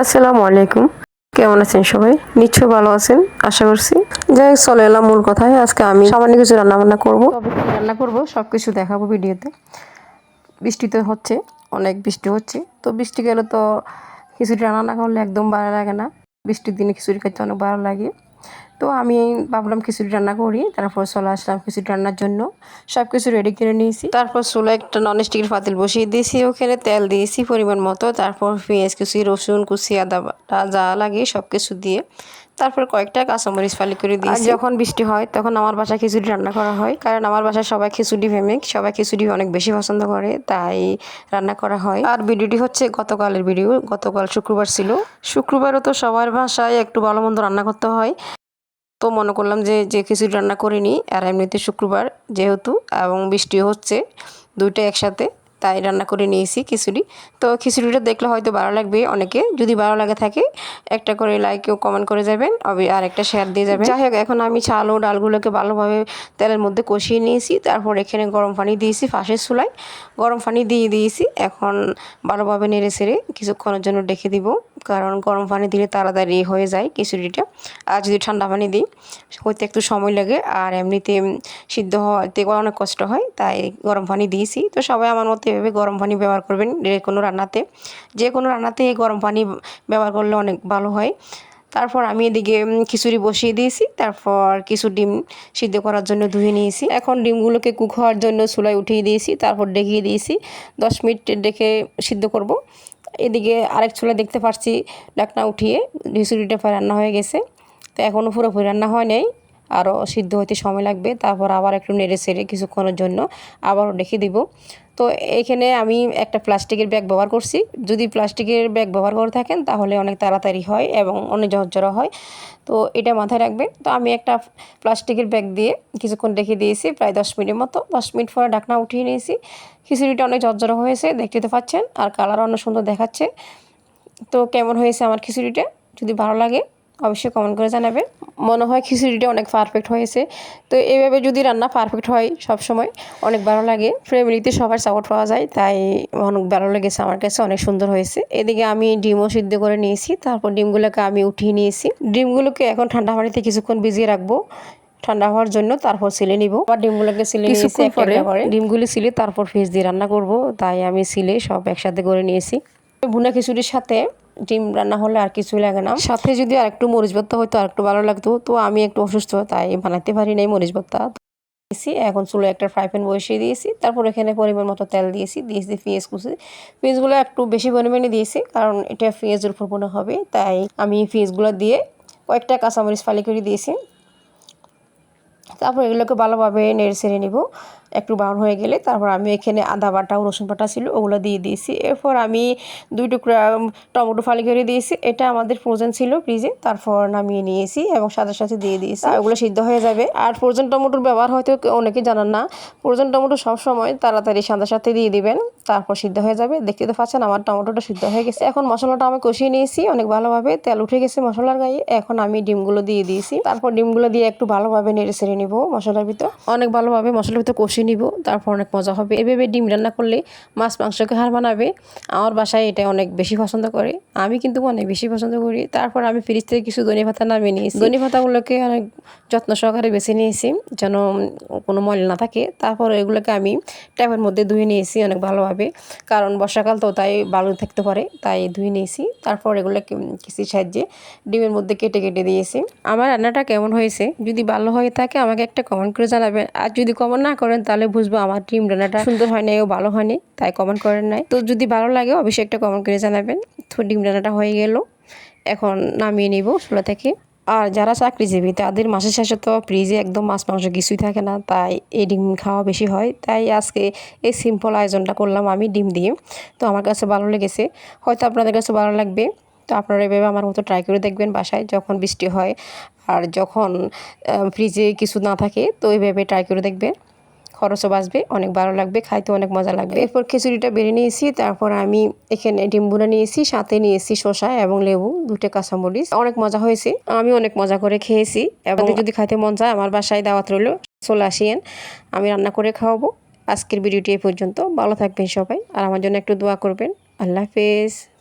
আসসালামু আলাইকুম। কেমন আছেন সবাই? নিশ্চয় ভালো আছেন আশা করছি। যাই হোক, চলে এলাম মূল কথায়। আজকে আমি সামান্য কিছু রান্না বান্না করব রান্না করব? সব কিছু দেখাবো ভিডিওতে। বৃষ্টি তো হচ্ছে অনেক বৃষ্টি হচ্ছে। তো বৃষ্টি গেলে তো খিচুড়ি রান্না না করলে একদম ভালো লাগে না। বৃষ্টির দিনে খিচুড়ি খেতে অনেক ভালো লাগে। তো আমি ভাবলাম খিচুড়ি রান্না করি তারপর চলে আসলাম খিচুড়ি রান্নার জন্য। সব কিছু রেডি করে নিয়েছি। তারপর চুলো একটা নন স্টিকের পাতিল বসিয়ে দিয়েছি ওখানে তেল দিয়েছি পরিমাণ মতো তারপর পেঁয়াজ কুচি রসুন কুচি আদা যা লাগে সব কিছু দিয়ে তারপর কয়েকটা কাঁচামরিচ ফালি করে দিই যখন বৃষ্টি হয় তখন আমার বাসায় খিচুড়ি রান্না করা হয় কারণ আমার বাসায় সবাই খিচুড়ি ফেমিক সবাই খিচুড়ি অনেক বেশি পছন্দ করে তাই রান্না করা হয়। আর ভিডিওটি হচ্ছে গতকালের ভিডিও গতকাল শুক্রবার ছিল। শুক্রবারও তো সবার বাসায় একটু ভালো মন্দ রান্না করতে হয়। তো মনে করলাম যে যে খিচুড়ি রান্না করিনি, আর এমনিতে শুক্রবার যেহেতু এবং বৃষ্টি হচ্ছে, দুইটা একসাথে। তাই রান্না করে নিয়েছি খিচুড়ি। তো খিচুড়িটা দেখলে হয়তো ভালো লাগবে অনেকে। যদি ভালো লাগে থাকে, একটা করে লাইক ও কমেন্ট করে যাবেন আর একটা শেয়ার দিয়ে যাবেন। যাই হোক, এখন আমি চাল ও ডালগুলোকে ভালোভাবে তেলের মধ্যে কষিয়ে নিয়েছি। তারপর এখানে গরম পানি দিয়েছি ফাঁসের চুলায়। গরম পানি দিয়ে দিয়েছি। এখন ভালোভাবে নেড়ে ছেড়ে কিছুক্ষণের জন্য ডেকে দিব। কারণ গরম পানি দিলে তাড়াতাড়ি হয়ে যায় খিচুড়িটা। আর যদি ঠান্ডা পানি দিই হইতে একটু সময় লাগে। আর এমনিতে সিদ্ধ হতে অনেক কষ্ট হয়, তাই গরম পানি দিয়েছি। তো সবাই আমার মতো এভাবে গরম পানি ব্যবহার করবেন, যে কোনো রান্নাতে, যে কোনো রান্নাতে এই গরম পানি ব্যবহার করলে অনেক ভালো হয়। তারপর আমি এদিকে খিচুড়ি বসিয়ে দিয়েছি, তারপর কিছু ডিম সিদ্ধ করার জন্য ধুয়ে নিয়েছি। এখন ডিমগুলোকে কুক হওয়ার জন্য চুলায় উঠিয়ে দিয়েছি, তারপর ডেকিয়ে দিয়েছি, দশ মিনিট ডেকে সিদ্ধ করব। এদিকে আরেক চুলা দেখতে পাচ্ছি ডাকনা উঠিয়ে খিচুড়িটা রান্না হয়ে গেছে। তো এখনও পুরোপুরি রান্না হয় নাই। আরও সিদ্ধ হতে সময় লাগবে। তারপর আবার একটু নেড়ে সেড়ে কিছুক্ষণের জন্য আবারও রেখে দিব। তো এইখানে আমি একটা প্লাস্টিকের ব্যাগ ব্যবহার করছি। যদি প্লাস্টিকের ব্যাগ ব্যবহার করে থাকেন তাহলে অনেক তাড়াতাড়ি হয় এবং অনেক ঝরঝরা হয়। তো এটা মাথায় রাখবেন। তো আমি একটা প্লাস্টিকের ব্যাগ দিয়ে কিছুক্ষণ রেখে দিয়েছি, প্রায় দশ মিনিটের মতো। দশ মিনিট পরে ঢাকনা উঠিয়ে নিয়েছি। খিচুড়িটা অনেক ঝরঝরা হয়েছে, দেখতে তো পাচ্ছেন। আর কালার অনেক সুন্দর দেখাচ্ছে। তো কেমন হয়েছে আমার খিচুড়িটা? যদি ভালো লাগে অবশ্যই কমেন্ট করে জানাবেন। মনে হয় খিচুড়িটা অনেক পারফেক্ট হয়েছে। তো এইভাবে যদি রান্না পারফেক্ট হয় সব সময় অনেক ভালো লাগে। ফ্যামিলিতে সবার সাপোর্ট পাওয়া যায় তাই অনেক ভালো লেগেছে আমার কাছে অনেক সুন্দর হয়েছে। এদিকে আমি ডিমও সিদ্ধ করে নিয়েছি তারপর ডিমগুলোকে আমি উঠিয়ে নিয়েছি। ডিমগুলোকে এখন ঠান্ডা পানিতে কিছুক্ষণ ভিজিয়ে রাখব। ঠান্ডা হওয়ার জন্য তারপর সিলে নিব। আবার ডিমগুলোকে সিলে নিয়েছি ডিমগুলি সিলে তারপর ফিস দিয়ে রান্না করব তাই আমি সিলে সব একসাথে করে নিয়েছি। ভুনা খিচুড়ির সাথে ডিম রান্না হলে আর কিছুই লাগে না। সাথে যদি আর একটু মরিচ ভর্তা হয়তো আর একটু ভালো লাগতো। তো আমি একটু অসুস্থ, তাই বানাতে পারি নাই মরিচ ভর্তা। দিয়েছি, এখন চুলো একটা ফ্রাই প্যান বসিয়ে দিয়েছি। তারপর এখানে পরিমাণ মতো তেল দিয়েছি। দিয়েছি পেঁয়াজ কুচি। পেঁয়াজগুলো একটু বেশি পরিমাণে দিয়েছি, কারণ এটা পেঁয়াজের উপর মনে হবে। তাই আমি পেঁয়াজগুলো দিয়ে কয়েকটা কাঁচামরিচ ফালি করে দিয়েছি। তারপর এগুলোকে ভালোভাবে নেড়ে ছেড়ে নিব। একটু ব্রাউন হয়ে গেলে তারপর আমি এখানে আদা বাটা, রসুন বাটা ছিল, ওগুলো দিয়ে দিয়েছি। এরপর আমি দুই টুকরা টমেটো ফালি করে দিয়েছি। এটা আমাদের ফ্রোজেন ছিল ফ্রিজে তারপর নামিয়ে নিয়েছি এবং সাথে সাথে দিয়ে দিয়েছি। ওগুলো সিদ্ধ হয়ে যাবে। আর ফ্রোজেন টমেটোর ব্যবহার হয়তো অনেকে জানান না। ফ্রোজেন টমেটো সবসময় তাড়াতাড়ি সাদা সাথে দিয়ে দিবেন, তারপর সিদ্ধ হয়ে যাবে। দেখতে তো পাচ্ছেন আমার টমেটোটা সিদ্ধ হয়ে গেছে। এখন মশলাটা আমি কষিয়ে নিয়েছি অনেক ভালোভাবে। তেল উঠে গেছে মশলার গায়ে। এখন আমি ডিমগুলো দিয়ে দিয়েছি। তারপর ডিমগুলো দিয়ে একটু ভালোভাবে নেড়ে ছেড়ে নিব মশলার ভিতর। অনেক ভালোভাবে মশলার ভিতর কষিয়ে নিব, তারপর অনেক মজা হবে। এভাবে ডিম রান্না করলে মাছ, মাংসকে হার বানাবে আমার বাসায় এটা অনেক বেশি পছন্দ করে। আমি কিন্তু অনেক বেশি পছন্দ করি। তারপর আমি ফ্রিজ থেকে কিছু ধনে পাতা নামিয়ে নিয়েছি। ধনে পাতাগুলোকে অনেক যত্ন সহকারে বেছে নিয়েছি, যেন কোনো ময়লা না থাকে। তারপর এগুলোকে আমি ট্যাপের মধ্যে ধুয়ে নিয়েছি অনেক ভালোভাবে। কারণ বর্ষাকাল তো তাই বালু থাকতে পারে, তাই ধুয়ে নিয়েছি। তারপর এগুলোকে কিছু সাহায্যে ডিমের মধ্যে কেটে কেটে দিয়েছি। আমার রান্নাটা কেমন হয়েছে? যদি ভালো হয়ে থাকে আমাকে একটা কমেন্ট করে জানাবেন। আর যদি কমেন্ট না করেন তাহলে বুঝব আমার ডিম রান্নাটা সুন্দর হয় নাই ও ভালো হয়নি তাই কমেন্ট করেন নাই। তো যদি ভালো লাগে অবশ্যই একটা কমেন্ট করে জানাবেন। তো ডিম রান্নাটা হয়ে গেল। এখন নামিয়ে নিব চুলা থেকে। আর যারা চাকরিজীবী তাদের মাসের শেষে তো ফ্রিজে একদম মাছ মাংস কিছুই থাকে না তাই এই ডিম খাওয়া বেশি হয়। তাই আজকে এই সিম্পল আয়োজনটা করলাম আমি ডিম দিয়ে। তো আমার কাছে ভালো লেগেছে। হয়তো আপনাদের কাছে ভালো লাগবে। তো আপনারা এভাবে আমার মতো ট্রাই করে দেখবেন বাসায় যখন বৃষ্টি হয় আর যখন ফ্রিজে কিছু না থাকে তো এইভাবে ট্রাই করে দেখবেন। খরচও বাঁচবে অনেক ভালো লাগবে খাইতে অনেক মজা লাগবে। এরপর খিচুড়িটা বেড়ে নিয়েছি তারপর আমি এখানে ডিম্বুরা নিয়েছি সাথে নিয়েছি শসা এবং লেবু দুটো কাঁচামরিচ। অনেক মজা হয়েছে আমি অনেক মজা করে খেয়েছি। এবং যদি খাইতে মন চায় আমার বাসায় দাওয়াত রইল চলে আসিয়েন আমি রান্না করে খাওয়াবো। আজকের ভিডিওটি এই পর্যন্ত ভালো থাকবেন সবাই আর আমার জন্য একটু দোয়া করবেন। আল্লাহ হাফেজ।